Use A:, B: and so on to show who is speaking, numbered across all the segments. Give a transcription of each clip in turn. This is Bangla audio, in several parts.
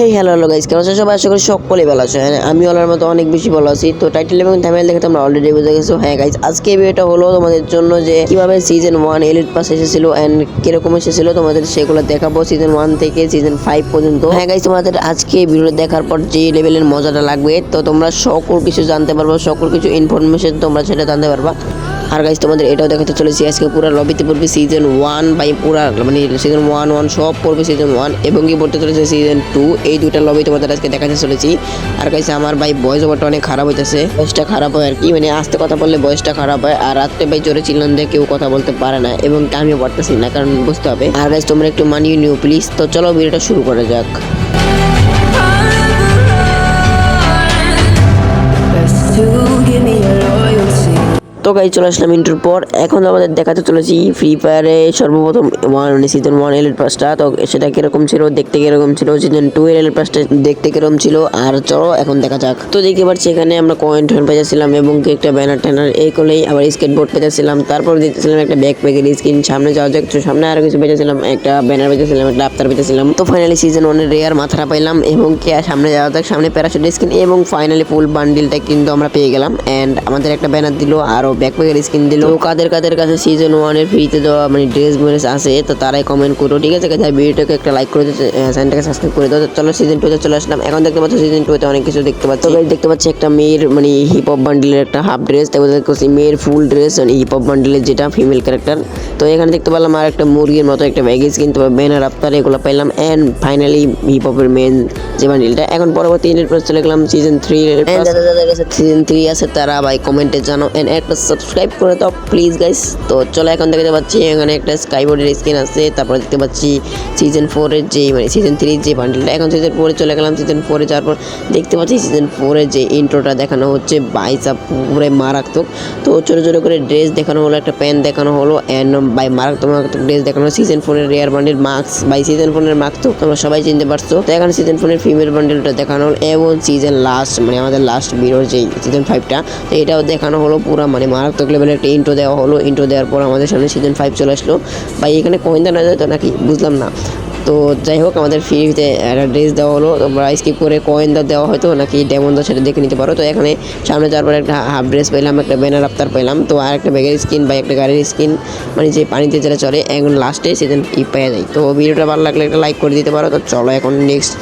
A: হেই হ্যালো হ্যালো গাইস কেমন আছো সবাই? আশা করি সকলেই ভালো আছো হ্যাঁ আমি ওলার মতো অনেক বেশি ভালো আছি। তো টাইটেল এবং থাম্বনেল দেখে তোমরা অলরেডি বুঝে গেছো। হ্যাঁ গাইস আজকে ভিডিওটা হলো তোমাদের জন্য যে কীভাবে সিজন ওয়ান এলিট পাস এসেছিল অ্যান্ড কীরকম এসেছিল, তোমাদের সেগুলো দেখাবো সিজন ওয়ান থেকে সিজন ফাইভ পর্যন্ত। হ্যাঁ গাইস তোমাদের আজকে ভিডিও দেখার পর যে লেভেলের মজাটা লাগবে, তো তোমরা সকল কিছু জানতে পারব, সকল কিছু ইনফরমেশন তোমরা সেটা জানতে পারবা। আর গাইজ তোমাদের এটাও দেখাতে চলেছি আজকে পুরো লবিতে পড়বে সিজন ওয়ান বাই পুরা মানে সিজন ওয়ান ওয়ান সব পড়বে সিজন ওয়ান এবং কি পড়তে চলেছে সিজন টু এই দুইটা লবি তোমাদের আজকে দেখাতে চলেছি। আর গাইছে আমার ভাই বয়স ওভারটা অনেক খারাপ হইতেছে বয়সটা খারাপ হয় আর কি মানে আস্তে কথা বললে বয়সটা খারাপ হয় আর রাত্রে ভাই জোরে চিল্লান দিয়ে কেউ কথা বলতে পারে না এবং আমিও পারতেছি না, কারণ বুঝতে হবে। আর গাইজ তোমরা একটু মানিয়ে নিও প্লিজ তো চলো ভিডিওটা শুরু করা যাক। তো গাই চলে আসলাম ইন্টুর পর। এখন আমাদের দেখাতে চলেছি ফ্রি ফায়ারে সর্বপ্রথম ওয়ান মানে সিজন ওয়ান এল পাসটা তো সেটা কীরকম ছিল, দেখতে কীরকম ছিল সিজন টু এল এল পাসটা দেখতে কীরকম ছিল, আর চলো এখন দেখা যাক। তো দেখতে পাচ্ছি এখানে আমরা কয়েন টয়েন পেয়েছিলাম এবং কি একটা ব্যানার ট্যানার এই করলেই আবার স্কেট বোর্ড পেয়েছিলাম। তারপর দেখতেছিলাম একটা ব্যাগ প্যাকের স্ক্রিন সামনে যাওয়া যাক সামনে আরও কিছু পেয়েছিলাম, একটা ব্যানার পেয়েছিলাম, একটা আফতার পেয়েছিলাম। তো ফাইনালি সিজন ওয়ানের রেয়ার মাথাটা পাইলাম এবং কি সামনে যাওয়া যাক, সামনে প্যারাশুট স্ক্রিন এবং ফাইনালি ফুল বান্ডিলটা কিন্তু আমরা পেয়ে গেলাম। অ্যান্ড আমাদের একটা ব্যানার দিল আরও ব্যাকপ্যাকের স্কিন দিল। তো কাদের কাদের কাছে সিজন ওয়ানের ফ্রিতে দেওয়া মানে ড্রেস মেরেস আছে তো তারাই কমেন্ট করো ঠিক আছে? গাইস ভিডিওটাকে একটা লাইক করে দিতে চ্যানেলটাকে সাবস্ক্রাইব করে দাও। চলো সিজন টুতে চলে আসলাম। এখন দেখতে পাচ্ছ সিজন টুতে অনেক কিছু দেখতে পাচ্ছি। তো দেখতে পাচ্ছি একটা মেয়ের মানে হিপ হপ বান্ডিলের একটা হাফ ড্রেস তারপর দেখতে পাচ্ছি মেয়ের ফুল ড্রেস মানে হিপ হপ বান্ডিলের যেটা ফিমেল ক্যারেক্টার তো এখানে দেখতে পেলাম আর একটা মুরগির মতো একটা ব্যাগেজ কিন্তু ব্যানার আফতার এগুলো পাইলাম এন্ড ফাইনালি হিপ হপের মেন যে বান্ডিলটা এখন পরবর্তী ইউনিট পর চলে গেলাম সিজন থ্রি সিজন থ্রি আছে তারা ভাই কমেন্টে জানো। এন্ড একটা সাবস্ক্রাইব করে দাও প্লিজ গাইস তো চলো এখন দেখতে পাচ্ছি এখানে একটা স্কাইবোর্ডের স্ক্রিন আছে। তারপর দেখতে পাচ্ছি সিজন ফোরের যে মানে সিজন থ্রির যে বান্ডিলটা এখন সিজন ফোরে চলে গেলাম সিজন ফোরে যাওয়ার পর দেখতে পাচ্ছি সিজন ফোরের যে ইন্ট্রোটা দেখানো হচ্ছে বাইসা পুরে মারাত্মক। তো ছোটো ছোটো করে ড্রেস দেখানো হলো, একটা প্যান্ট দেখানো হলো অ্যান্ড বাই মারাত্মক মারাত্মক ড্রেস দেখানো সিজন ফোরের rare bundle marks by season ফোনের মার্কস তো তোমরা সবাই চিনতে পারছ। তো এখানে সিজন ফোনের ফিমেল বান্ডিলটা দেখানো হলো, এবং সিজন লাস্ট মানে আমাদের লাস্ট বিরোর যে সিজন ফাইভটা তো এটাও দেখানো হলো পুরো মানে মারাত্মক লেভেলের একটা ইন্ট্রো দেওয়া হলো। ইন্ট্রো দেওয়ার পর আমাদের সামনে সিজন ফাইভ চলে আসলো। বা এখানে কয়েন দেওয়া যেত নাকি? বুঝলাম না। তো যাই হোক, আমাদের ফ্রিতে একটা ড্রেস দেওয়া হলো। তোমরা স্কিপ করে কয়েন দেওয়া হয়তো নাকি ডেমন দা সেটা দেখে নিতে পারো। তো এখানে সামনে যাওয়ার পর একটা হাফ ড্রেস পেলাম একটা ব্যানার আফতার পেলাম তো আর একটা ব্যাগের স্কিন বা একটা গাড়ির স্কিন মানে যে পানিতে যেটা চলে, এখন লাস্টে সিজন ই পেয়ে যায়। তো ভিডিওটা ভালো লাগলে একটা লাইক করে দিতে পারো। তো চলো এখন নেক্সট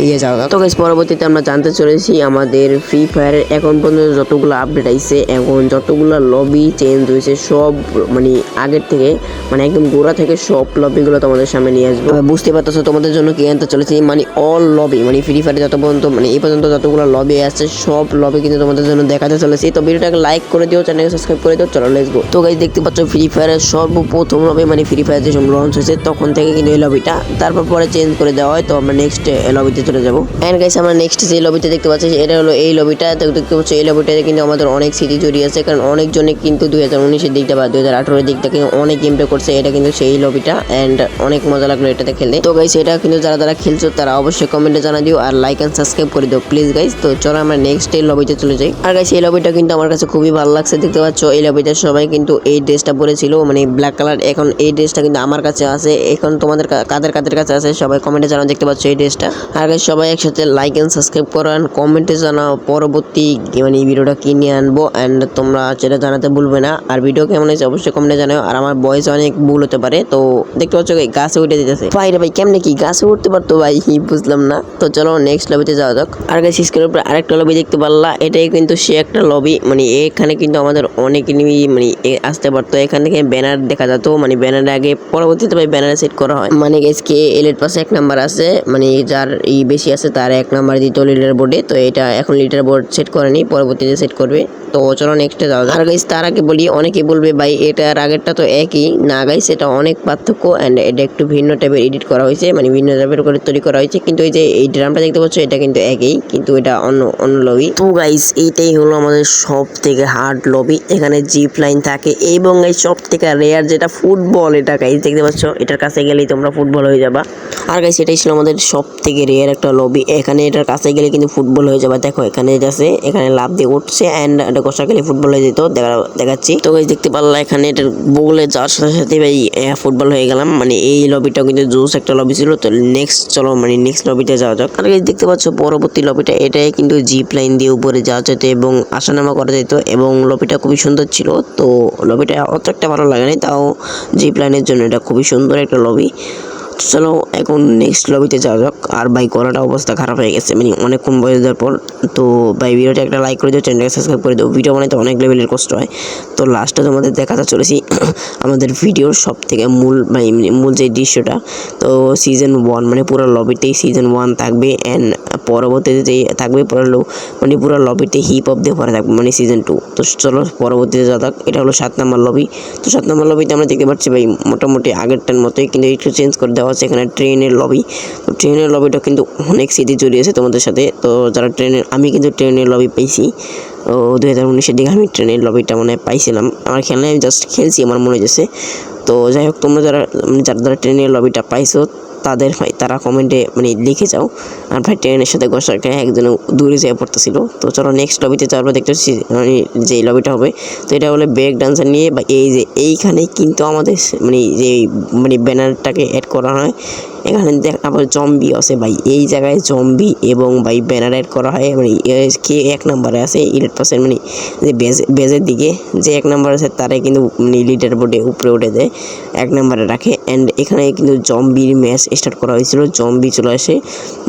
A: ইয়ে যাওয়া তো guys, পরবর্তীতে আমরা জানতে চলেছি আমাদের ফ্রি ফায়ারের এখন পর্যন্ত যতগুলো আপডেট আইছে এখন যতগুলো লবি চেঞ্জ হয়েছে সব মানে আগের থেকে মানে একদম গোড়া থেকে সব লবিগুলো তোমাদের সামনে নিয়ে আসব। বুঝতে পারতেছো তোমাদের জন্য কি আনতে চলেছি মানে অল লবি মানে ফ্রি ফায়ারে যত পর্যন্ত মানে এই পর্যন্ত যতগুলো লবি আছে সব লবি কিন্তু তোমাদের জন্য দেখাতে চলেছি। তো ভিডিওটাকে লাইক করে দিও চ্যানেলকে সাবস্ক্রাইব করে দিও চলো লেটস গো তো গাইজ দেখতে পাচ্ছ ফ্রি ফায়ারের সর্বপ্রথম লবি মানে ফ্রি ফায়ার যেসব লঞ্চ হয়েছে তখন থেকে কিন্তু এই লবিটা তারপর পরে চেঞ্জ করে দেওয়া হয়। তো আমরা নেক্সট লবিতে চলে যাব। অ্যান্ড গাইস আমরা নেক্সট যে লবিতে দেখতে পাচ্ছি, এটা হলো এই লবিটা দেখতে পাচ্ছি, এই লবিটাতে কিন্তু আমাদের অনেক স্মৃতি জড়িয়ে আছে, কারণ অনেকজনে কিন্তু দুই হাজার উনিশের দিকটা বা দুই হাজার আঠারোর দিকটা কিন্তু অনেক গেম প্লে করছে, এটা কিন্তু সেই লবিটা অ্যান্ড অনেক মজা লাগল এটাতে খেলতে। তো গাইস এটা কিন্তু যারা যারা খেলছো, তারা অবশ্যই কমেন্টে জানা দিও, আর লাইক অ্যান্ড সাবস্ক্রাইব করে দিও প্লিজ গাইস তো চলো আমরা নেক্সট এই লবিতে চলে যাই। আর গাইস এই লবিটা কিন্তু আমার কাছে খুবই ভালো লাগছে, দেখতে পাচ্ছ? এই লবিতে সবাই কিন্তু এই ড্রেসটা পরেছিল মানে ব্ল্যাক কালার এখন এই ড্রেসটা কিন্তু আমার কাছে আছে, এখন তোমাদের কাদের কাদের কাছে আছে, সবাই কমেন্টে জানাও, দেখতে পাচ্ছ এই ড্রেসটা আর গাইস সবাই একসাথে লাইক এন্ড সাবস্ক্রাইব করান কমেন্টে জানাও, পরবর্তী মানে এই ভিডিওটা কি নিয়ে আনব অ্যান্ড তোমরা সেটা জানাতে ভুলবে না। আর ভিডিও কেমন হয়েছে অবশ্যই কমেন্টে জানাও। আর আমার বয়স অনেক ভুল হতে পারে, তো দেখতে পাচ্ছ এই গাছে উঠে দিতেছে ভাই রে ভাই, কেমনে কি গাছে উঠতে পারতো ভাই? বুঝলাম না। তো চলো নেক্সট লবিতে যাওয়া যাক। আর গাইস স্ক্রিনের উপরে আরেকটা লবি দেখতে পারলা। এটাই কিন্তু সে একটা লবি মানে এখানে কিন্তু আমাদের অনেক enemy মানে আসতে পারতো। এখান থেকে ব্যানার দেখা যেত। মানে ব্যানার আগে পরবর্তীতে ভাই ব্যানার সেট করা হয়। মানে গেস কে এলের পাশে এক নাম্বার আছে। মানে যার ই বেশি আছে, তার এক নাম্বার দিত লিডার বোর্ডে তো এটা এখন লিডার বোর্ড সেট করেনি পরবর্তীতে সেট করবে। তো চলো নেক্সটে যাওয়া আর গাইস তার আগে বলি অনেকে বলবে, ভাই, এটার আগেরটা তো একই। না গাইস এটা অনেক পার্থক্য অ্যান্ড এটা একটু ভিন্ন টাইপের এডিট করা হয়েছে মানে ভিন্ন টাইপের করে তৈরি করা হয়েছে। কিন্তু এই যে এই ড্রামটা দেখতে পাচ্ছ, এটা কিন্তু একই, কিন্তু এটা অন্য অন্য লবি তো গাইস এইটাই হলো আমাদের সব থেকে হার্ড লবি এখানে জিপ লাইন থাকে এবং এই সব থেকে রেয়ার যেটা ফুটবল এটা গাইস দেখতে পাচ্ছ? এটার কাছে গেলেই তোমরা ফুটবল হয়ে যাবা। আর গাইস এটাই ছিল আমাদের সব থেকে রেয়ার একটা লবি এখানে এটার কাছে গেলে কিন্তু ফুটবল হয়ে যাবে। দেখো, এখানে আছে এখানে লাভ দিয়ে উঠছে অ্যান্ড এটা কষা গেলে ফুটবল হয়ে যেত, দেখা, দেখাচ্ছি। তো guys, দেখতে পারলা, এখানে এটার বগলে যাওয়ার সাথে সাথে ভাই ফুটবল হয়ে গেলাম। মানে এই লবিটাও কিন্তু জোস একটা লবি ছিল। তো নেক্সট চলো মানে নেক্সট লবিতে যাওয়া যাক। আর দেখতে পাচ্ছ, পরবর্তী লবিটা এটাই কিন্তু জিপ লাইন দিয়ে উপরে যাওয়া যেত এবং আসা নামা করা যেত এবং লবিটা খুবই সুন্দর ছিল। তো লবিটা অত একটা ভালো লাগে নাই তাও জিপ লাইনের জন্য এটা খুবই সুন্দর একটা লবি চলো, এখন নেক্সট লবিতে যাওয়া যাক। আর ভাই, গলাটা অবস্থা খারাপ হয়ে গেছে। মানে অনেকক্ষণ বয়স দেওয়ার পর। তো ভাই ভিডিওটা একটা লাইক করে দিও চ্যানেলটাকে সাবস্ক্রাইব করে দিও। ভিডিও বানাইতে অনেক লেভেলের কষ্ট হয়। তো লাস্টে তোমাদের দেখাতে চলেছি। আমাদের ভিডিওর সব থেকে মূল মানে মূল যে দৃশ্যটা। তো সিজন ওয়ান মানে পুরো লবিতেই সিজন ওয়ান থাকবে। অ্যান্ড পরবর্তীতে যে থাকবে, পুরো লো- মানে পুরো লবিতে হিপ হপ দিয়ে ভরা থাকবে মানে সিজন টু তো চলো, পরবর্তীতে যা থাক এটা হলো সাত নম্বর লবি তো সাত নম্বর লবিতে আমরা দেখতে পাচ্ছি, ভাই, মোটামুটি আগেরটার মতোই, কিন্তু একটু চেঞ্জ করে দেওয়া হচ্ছে এখানে ট্রেনের লবি তো ট্রেনের লবিটা কিন্তু অনেক স্মৃতি জড়িয়েছে তোমাদের সাথে। তো যারা ট্রেনের আমি কিন্তু ট্রেনের লবি পেয়েছি তো দু হাজার উনিশের দিকে আমি ট্রেনের লবিটা মানে পাইছিলাম। আমার খেলায় আমি জাস্ট খেলছি, আমার মনে হয়েছে তো যাই হোক, তোমরা যারা মানে যারা যারা ট্রেনের লবিটা পাইছো তাদের ভাই, তারা কমেন্টে মানে লিখে যাও। আর ভাই, ট্রেনের সাথে ঘষাকে একজন দূরে যেয়ে পড়তেছিল। তো চলো নেক্সট লবিতে যাওয়ার পর দেখতে পাচ্ছি মানে যে লবিটা হবে। তো এটা হলো ব্রেক ডান্সার নিয়ে বা এই যে এইখানে কিন্তু আমাদের মানে যে মানে ব্যানারটাকে অ্যাড করা হয়। এখানে দেখ আবার জম্বি আছে ভাই। এই জায়গায় জম্বি এবং ভাই ব্যানার অ্যাড করা হয় মানে কে এক নম্বরে আছে ইলেট পার্সেন্ট মানে যে বেজ বেজের দিকে, যে এক নম্বর আছে, তারাই কিন্তু মানে লিডার বোর্ডে উপরে উঠে দেয় এক নম্বরে রাখে। অ্যান্ড এখানে কিন্তু জম্বির ম্যাচ স্টার্ট করা হয়েছিল জম্বি চলে আসে।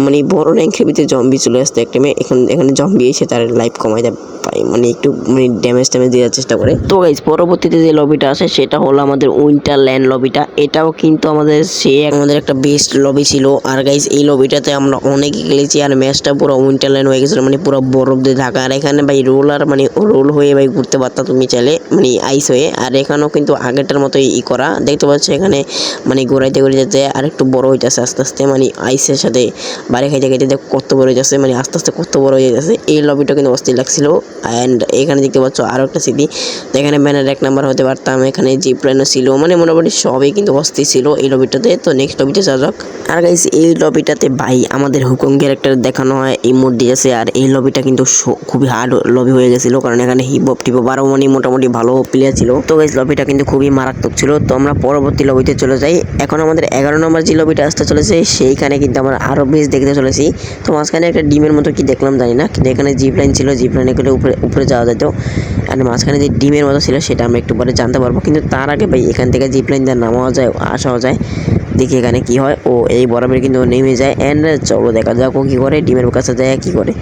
A: মানে বড় র্যাঙ্কের ভিতরে জম্বি চলে আসতে একটা মেয়ে, এখানে এখানে জম্বি এসে তার লাইফ কমাই দেয়। মানে একটু মানে ড্যামেজ ট্যামেজ দেওয়ার চেষ্টা করে। তো গাইজ পরবর্তীতে যে লবিটা আছে, সেটা হলো আমাদের উইন্টার ল্যান্ড লবিটা এটাও কিন্তু আমাদের সে আমাদের একটা বেস্ট লবি ছিল। আর গাইজ এই লবিটাতে আমরা অনেকে খেলেছি, আর ম্যাচটা পুরো উইন্টার ল্যান্ড হয়ে গেছিল মানে পুরো বরফ দিয়ে ঢাকা। আর এখানে ভাই রোলার মানে রোল হয়ে ভাই ঘুরতে পারতা তুমি চাইলে মানে আইস হয়ে। আর এখানেও কিন্তু আগেরটার মতো ই করা। দেখতে পাচ্ছ এখানে মানে ঘোরাইতে ঘুরে যেতে আর একটু বড় হইতেছে আস্তে আস্তে মানে আইসের সাথে বাড়ি খাইতে খাইতে দেখ কত বড় হয়ে যাচ্ছে মানে আস্তে আস্তে কত বড় হয়ে যাচ্ছে এই লবিটা কিন্তু অস্থির লাগছিল। অ্যান্ড এখানে দেখতে পাচ্ছ আরও একটা স্মৃতি তো এখানে ব্যানার এক নাম্বার হতে পারতাম, এখানে জিপ লাইনও ছিল মানে মোটামুটি সবই কিন্তু অস্থির ছিল এই লবিটাতে তো নেক্সট লবিতে যা যাক। আর গাইস এই লবিটাতে ভাই আমাদের হুকুম ক্যারেক্টার দেখানো হয়, এই মোড দিয়েছে আর এই লবিটা কিন্তু খুবই হার্ড লবি হয়ে গেছিল, কারণ এখানে হিপ হপ টিপ আরও মানে মোটামুটি ভালো প্লেয়ার ছিল। তো গাইস লবিটা কিন্তু খুবই মারাত্মক ছিল। তো আমরা পরবর্তী লবিতে চলে যাই। এখন আমাদের এগারো নম্বর যে লবিটা আসতে চলেছে, সেইখানে কিন্তু আমরা আরও বেশ দেখতে চলেছি। তো মাঝখানে একটা ডিমের মতো কি দেখলাম জানি না, কিন্তু এখানে জিপ লাইন ছিল জিপ লাইনে করে উপরে উপরে যাওয়া যেত। আর মাঝখানে যে ডিমের মতো ছিল সেটা আমরা একটু পরে জানতে পারব। কিন্তু তার আগে ভাই, এখান থেকে জিপ লাইন দিয়ে নামাও যায় আসাও যায়। দেখি এখানে কি হয়। ও এই বরাবর কিন্তু নেমে যায় অ্যান্ড চলো দেখা যাক ও কী করে, ডিমের কাছে যায়, কী করে।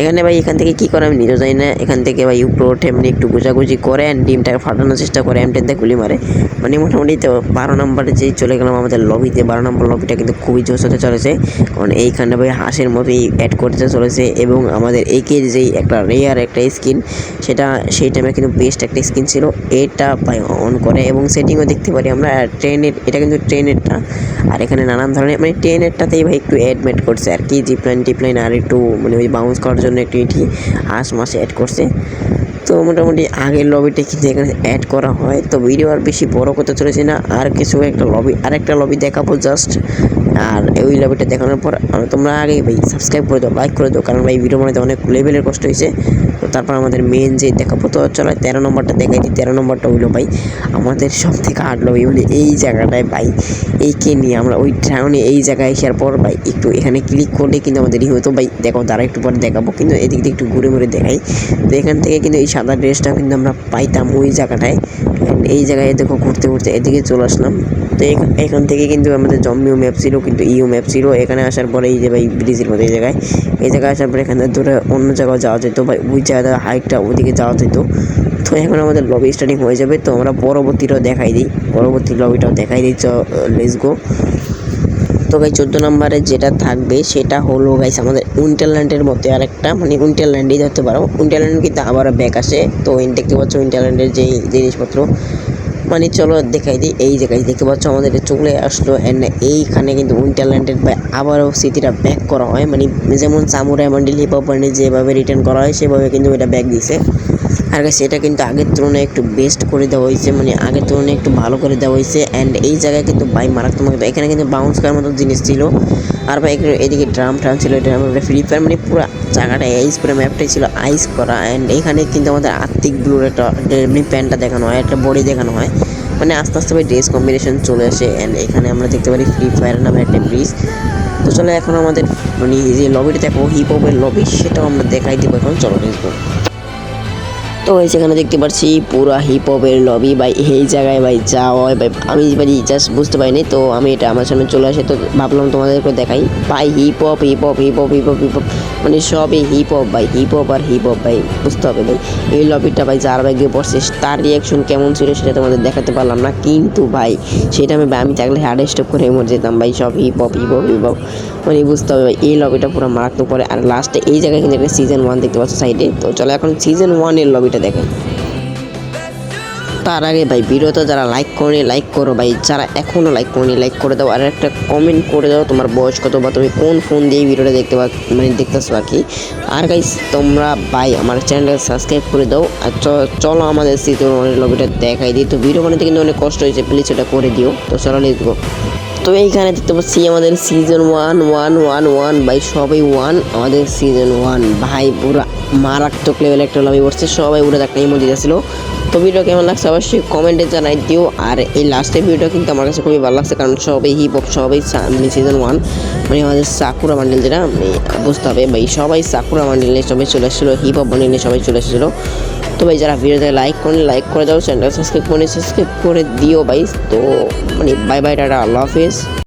A: এখানে ভাই, এখান থেকে কী করে আমি নিজেও জানি না। এখান থেকে ভাই উপরে ওঠে এমনি একটু গুজাগুজি করে অ্যান্ড ডিমটাকে ফাটানোর চেষ্টা করে এম টেনতে গুলি মারে। মানে মোটামুটি তো বারো নম্বরে যেই চলে গেলাম আমাদের লবিতে বারো নম্বর লবিটা কিন্তু খুবই জোস হতে চলেছে। কারণ এইখানে ভাই হাঁসের মতোই অ্যাড করতে চলেছে এবং আমাদের একের যেই একটা রেয়ার একটা স্কিন সেটা সেই টাইমে কিন্তু বেস্ট একটা স্কিন ছিল। এটা ভাই অন করে এবং সেটিংও দেখতে পারি আমরা ট্রেনের এটা কিন্তু ট্রেনেরটা আর এখানে নানান ধরনের মানে ট্রেনেরটাতেই ভাই একটু অ্যাডমেট করছে আর কি জিপলাইন টিপলাইন আর একটু মানে ওই বাউন্স করার জন্য একটু এটি হাঁস মাসে অ্যাড করছে। তো মোটামুটি আগের লবিটা কিন্তু এখানে অ্যাড করা হয়। তো ভিডিও আর বেশি বড় করতে চলেছি না। আর কিছু একটা লবি আর একটা লবি দেখাবো জাস্ট আর ওই লবিটা দেখানোর পর তোমরা আগে ভাই সাবস্ক্রাইব করে দাও লাইক করে দাও। কারণ ভাই ভিডিও বানাতে অনেক লেভেলের কষ্ট হয়েছে। তারপর আমাদের মেন যে দেখাবো, তো চলো তেরো নম্বরটা দেখাই দিই। তেরো নম্বরটা হইল ভাই, আমাদের সব থেকে আটলো ভাই মানে এই জায়গাটায় ভাই। এইকে নিয়ে আমরা ওই ট্রাউনে এই জায়গায় আসার পর ভাই, একটু এখানে ক্লিক করলে কিন্তু আমাদের হতো। ভাই, দেখো তারা একটু পরে দেখাবো, কিন্তু এদিক দিয়ে একটু ঘুরে ঘুরে দেখাই। তো এখান থেকে কিন্তু এই সাদা ড্রেসটা কিন্তু আমরা পাইতাম ওই জায়গাটায়। এই জায়গায় দেখো ঘুরতে ঘুরতে এদিকে চলে আসলাম। তো এখ- এখান থেকে কিন্তু আমাদের জম্বিও ম্যাপ ছিল, কিন্তু ইউ ম্যাপ ছিল। এখানে আসার পরে এই যে ভাই ব্রিজের মতো এই জায়গায়। এই জায়গায় আসার পরে এখানে ধরে অন্য জায়গায় যাওয়া যেত। ভাই ওই জায়গায় হাইটটা ওদিকে যাওয়া যেত। তো এখন আমাদের লবি স্টার্টিং হয়ে যাবে। তো আমরা পরবর্তীটাও দেখাই দিই। পরবর্তী লবিটাও দেখাই দিই। চ লেস গো তো গাই চোদ্দ নম্বরে যেটা থাকবে সেটা হলো গাইস আমাদের উইন্টারল্যান্ডের মতো আরেকটা। মানে উইন্টারল্যান্ডই ধরতে পারো। উইন্টারল্যান্ড কিন্তু আবার ব্যাক আসে। তো দেখতে পাচ্ছ উইন্টারল্যান্ডের যেই জিনিসপত্র। মানে চলো দেখাই দিই। এই জায়গায় দেখতে পাচ্ছ আমাদের চলে আসলো। অ্যান্ড এইখানে কিন্তু উইন্টারল্যান্ডের আবারও স্মৃতিটা ব্যাক করা হয়। মানে যেমন সামুরাই মন্ডল হিপ হপ যেভাবে রিটার্ন করা হয়, সেভাবে কিন্তু এটা ব্যাক দিছে। আর গাছ এটা কিন্তু আগের তুলনায় একটু বেস্ট করে দেওয়া হয়েছে মানে আগের তুলনায় একটু ভালো করে দেওয়া হয়েছে। অ্যান্ড এই জায়গায় কিন্তু বাই মারাত্মক এখানে কিন্তু বাউন্স করার মতো জিনিস ছিল। আর ভাই এদিকে ড্রাম ট্রাম ছিল ড্রাম ফ্রি ফায়ার মানে পুরো জায়গাটা আইস পুরো ম্যাপটাই ছিল আইস করা। অ্যান্ড এখানে কিন্তু আমাদের আর্থিক ব্লুর একটা এমনি প্যান্টটা দেখানো হয়, একটা বডি দেখানো হয়। মানে আস্তে আস্তে ভাই ড্রেস কম্বিনেশন চলে আসে। অ্যান্ড এখানে আমরা দেখতে পারি ফ্রি ফায়ার নামে একটা ব্রিজ তো চলো এখন আমাদের মানে যে লবিটা দেখো হিপ হপের লবি সেটাও আমরা দেখাই দিব। এখন চলো দেখব তো ভাই সেখানে দেখতে পাচ্ছি পুরো হিপ হপের লবি ভাই, এই জায়গায়, ভাই হয়, ভাই, আমি ভাই জাস্ট বুঝতে পারিনি, তো আমি এটা আমার সামনে চলে আসে, তো ভাবলাম তোমাদেরকে দেখাই। ভাই hip hop hip hop hip hop hip hop hip hop মানে সবই হিপ হপ ভাই হিপ হপ আর হিপ হপ ভাই, বুঝতে হবে, ভাই। এই লবিটা ভাই, যার ভাই গিয়ে পড়ছে, তার রিয়াকশন কেমন ছিল সেটা তোমাদের দেখাতে পারলাম না, কিন্তু, ভাই, সেটা আমি আমি থাকলে হার্ড স্টপ করে মরে যেতাম, ভাই, সব hip hop hip hop hip hop মানে বুঝতে হবে, ভাই, এই লবিটা পুরো মারাত্মক পরে, আর লাস্টে এই জায়গায় কিন্তু একটা সিজন ওয়ান দেখতে পাচ্ছ সাইডে তো চলো এখন সিজন ওয়ানের লবিটা দেখেন। তার আগে ভাই, ভিডিওতে যারা লাইক করে লাইক করো ভাই, যারা এখনও লাইক করেনি লাইক করে দাও। আর একটা কমেন্ট করে দাও তোমার বয়স কত বা তুমি কোন ফোন দিয়ে ভিডিওটা দেখতে পা মানে দেখতেছো আর কি। আর গাইস তোমরা ভাই আমার চ্যানেলটা সাবস্ক্রাইব করে দাও। আর চলো আমাদের ওয়ানের লবিটা দেখাই দিই। তো ভিডিও বানাতে কিন্তু অনেক কষ্ট হয়েছে প্লিজ এটা করে দিও। তো চলো লিখব তো এইখানে দেখতে পাচ্ছি আমাদের season one one one one ভাই সবাই ওয়ান আমাদের সিজন ওয়ান ভাই, পুরো মারাত্মক লেভেল একটা লবি পড়ছে সবাই উড়ে একটা ইমো দিতেছিল। তো ভিডিও কেমন লাগছে অবশ্যই কমেন্টে জানাই দিও। আর এই লাস্টের ভিডিওটা কিন্তু আমার কাছে খুবই ভালো লাগছে, কারণ সবাই হিপ হপ সবাই মানে সিজন ওয়ান মানে আমাদের সাকুরা মান্ডেল যেটা মানে বুঝতে হবে, ভাই সবাই সাকুরা মান্ডেল নিয়ে সবাই চলে এসেছিল হিপ হপ বান্ডেল নিয়ে সবাই চলে এসেছিল। তো ভাই, যারা ভিডিওতে লাইক করেন লাইক করে দাও চ্যানেল সাবস্ক্রাইব করে সাবস্ক্রাইব করে দিও ভাই। তো মানে বাই বাই টাটা, আল্লাহ হাফিজ।